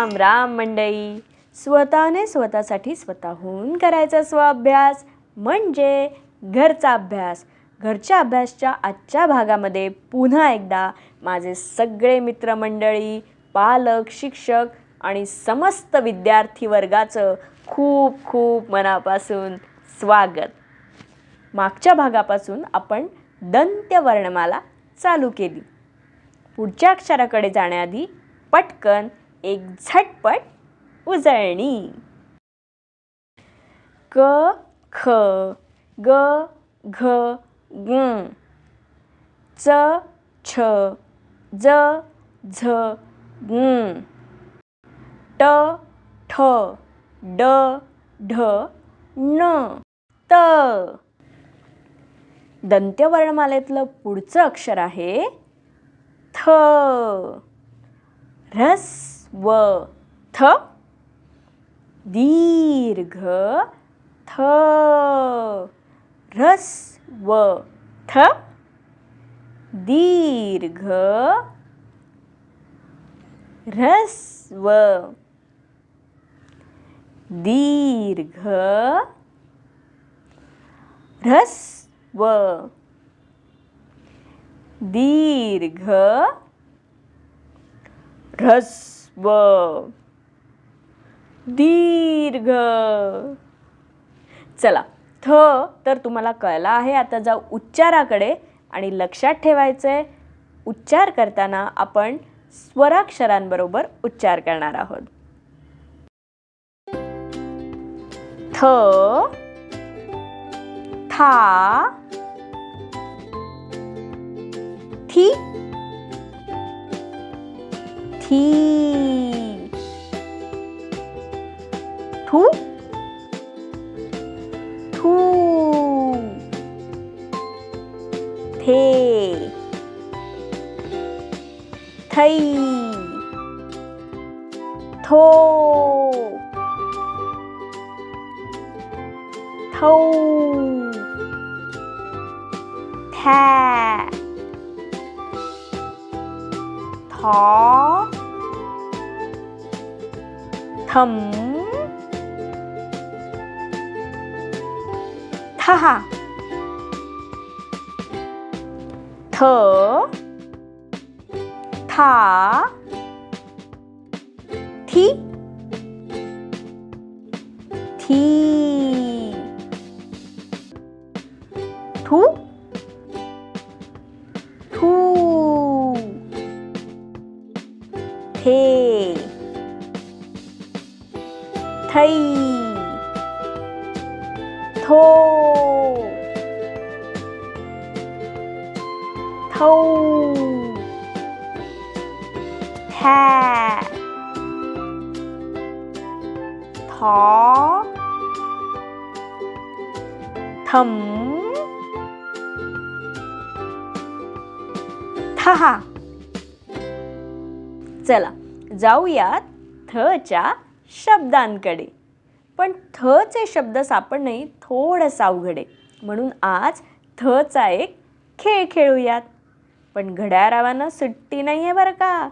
राम राम मंडई स्वतःने स्वतःसाठी स्वतःहून करायचा स्वाभ्यास म्हणजे घरचा अभ्यास. घरच्या अभ्यासच्या आजच्या भागामध्ये पुन्हा एकदा माझे सगळे मित्रमंडळी पालक शिक्षक आणि समस्त विद्यार्थी वर्गाचं खूप खूप मनापासून स्वागत. मागच्या भागापासून आपण दंत्य वर्णमाला चालू केली. पुढच्या अक्षराकडे जाण्याआधी पटकन एक झटपट उजळणी. क ख ग घ ग. च छ ज झ ग. ट ठ ड ढ ण त. दंत्यवर्णमालेतलं पुढचं अक्षर आहे थ. स्व थ? दीर्घ थ. व थ. दीर्घ ह्रस्व दीर्घ ह्रस्व दीर्घ ह्रस्व दीर्घ. चला थ तर तुम्हाला कळला आहे. आता जाऊ उच्चाराकडे आणि लक्षात ठेवायचं आहे उच्चार करताना आपण स्वराक्षरांबरोबर उच्चार करणार आहोत. थ था थी थी. थू थू थे थै थो थौ थॅ थॉ थम थहा थ था थी थी थू थू थौ थॅ थॉ थ थहा चला जाऊयात थच्या शब्दांकडे पण थचे शब्द सापडणे थोडंसं अवघड आहे म्हणून आज थचा एक खेळ खेळूयात पण घड्याळावानं सुट्टी नाही आहे बरं का.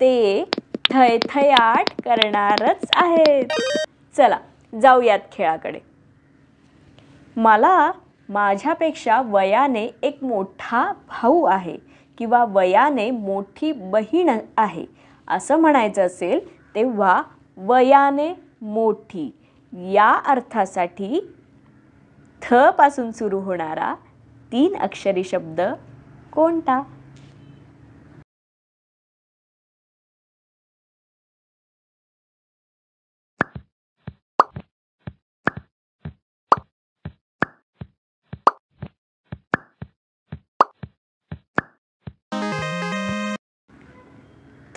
ते थयथयाट करणारच आहेत. चला जाऊयात खेळाकडे. मला माझ्यापेक्षा वयाने एक मोठा भाऊ आहे किंवा वयाने मोठी बहीण आहे. असं म्हणायचं असेल तेव्हा वयाने मोठी. या अर्थासाठी थ पासून सुरू होणारा तीन अक्षरी शब्द कोणता?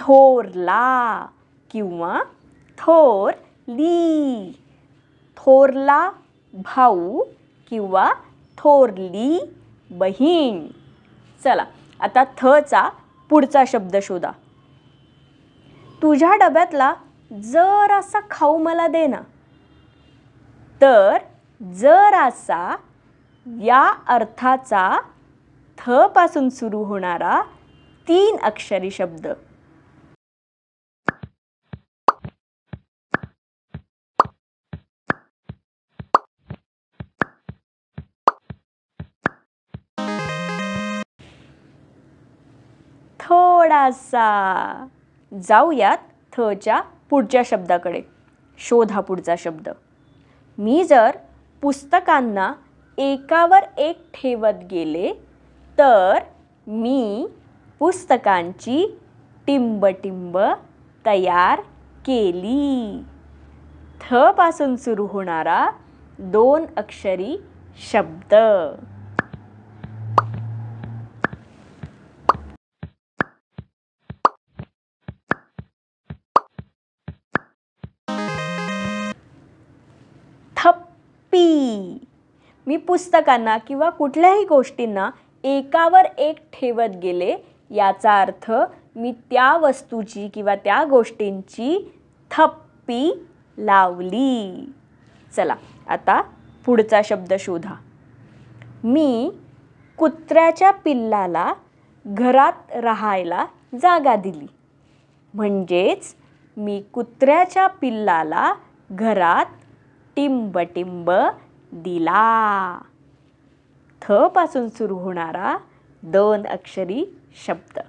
थोरला किंवा थोर ली थोरला भाऊ किंवा थोरली बहीण. चला आता थचा पुढचा शब्द शोधा. तुझ्या डब्यातला जरासा खाऊ मला दे ना. तर जरासा या अर्थाचा थ पासून सुरू होणारा तीन अक्षरी शब्द. थोडासा जाऊयात थच्या पुढच्या शब्दाकडे. शोधा पुढचा शब्द. मी जर पुस्तकांना एकावर एक ठेवत गेले तर मी पुस्तकांची टिंबटिंब तयार केली. थपासून सुरू होणारा दोन अक्षरी शब्द. मी पुस्तकांना किंवा कुठल्याही गोष्टींना एकावर एक ठेवत गेले याचा अर्थ मी त्या वस्तूची किंवा त्या गोष्टींची थप्पी लावली. चला आता पुढचा शब्द शोधा. मी कुत्र्याच्या पिल्लाला घरात राहायला जागा दिली. म्हणजेच मी कुत्र्याच्या पिल्लाला घरात टिंबटिंब दिला. थ पासून सुरू होणारा दोन अक्षरी शब्द.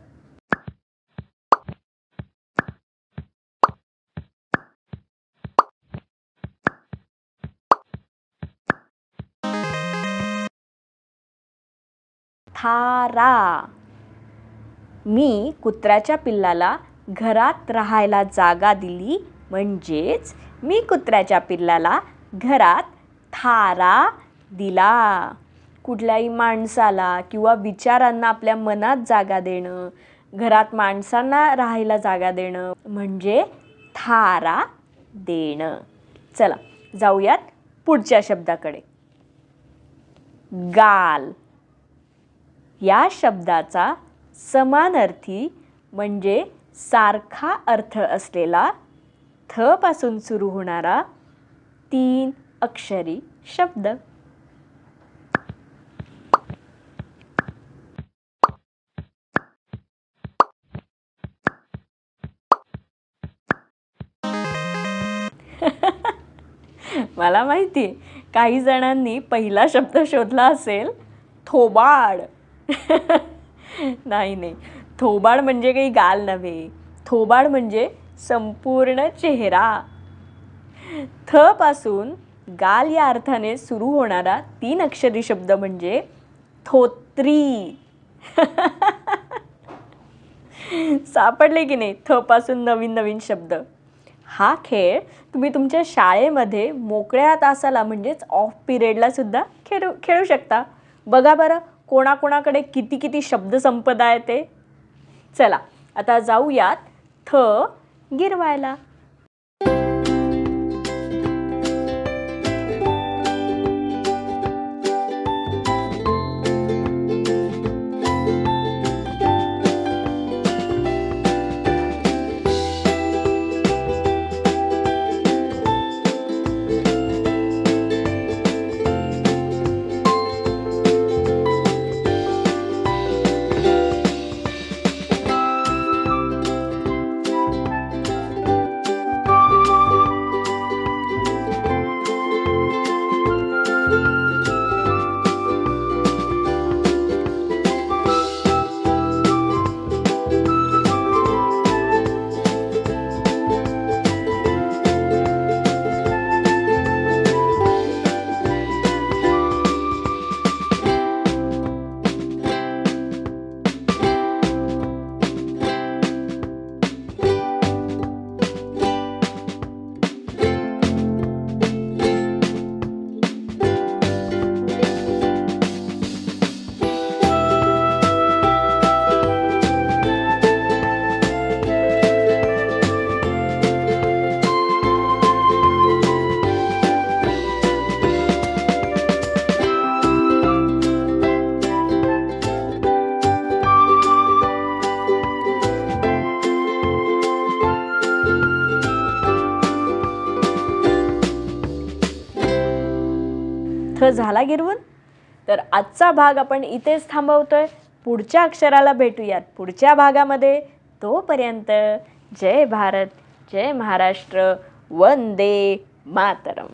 थारा. मी कुत्र्याच्या पिल्लाला घरात राहायला जागा दिली म्हणजेच मी कुत्र्याच्या पिल्लाला घरात थारा दिला. कुठल्याही माणसाला किंवा विचारांना आपल्या मनात जागा देणं घरात माणसांना राहायला जागा देणं म्हणजे थारा देणं. चला जाऊयात पुढच्या शब्दाकडे. गाल. या शब्दाचा समानार्थी म्हणजे सारखा अर्थ असलेला थ पासून सुरू होणारा तीन अक्षरी शब्द. मला माहिती आहे काही जणांनी पहिला शब्द शोधला असेल थोबाड. नाही नाही. थोबाड म्हणजे काही गाल नव्हे. थोबाड म्हणजे संपूर्ण चेहरा. थ पासून गाल या अर्थाने सुरू होणारा तीन अक्षरी शब्द म्हणजे थोत्री. सापडले की नाही? थपासून नवीन नवीन शब्द. हा खेळ तुम्ही तुमच्या शाळेमध्ये मोकळ्या तासाला म्हणजेच ऑफ पिरियडला सुद्धा खेळू खेळू शकता. बघा बरं कोणाकोणाकडे किती किती शब्दसंपदा आहे ते. चला आता जाऊयात थ गिरवायला. थ झाला गिरवून? तर आजचा भाग आपण इथेच थांबवतोय. पुढच्या अक्षराला भेटूयात. पुढच्या भागामध्ये तोपर्यंत जय भारत जय महाराष्ट्र वंदे मातरम.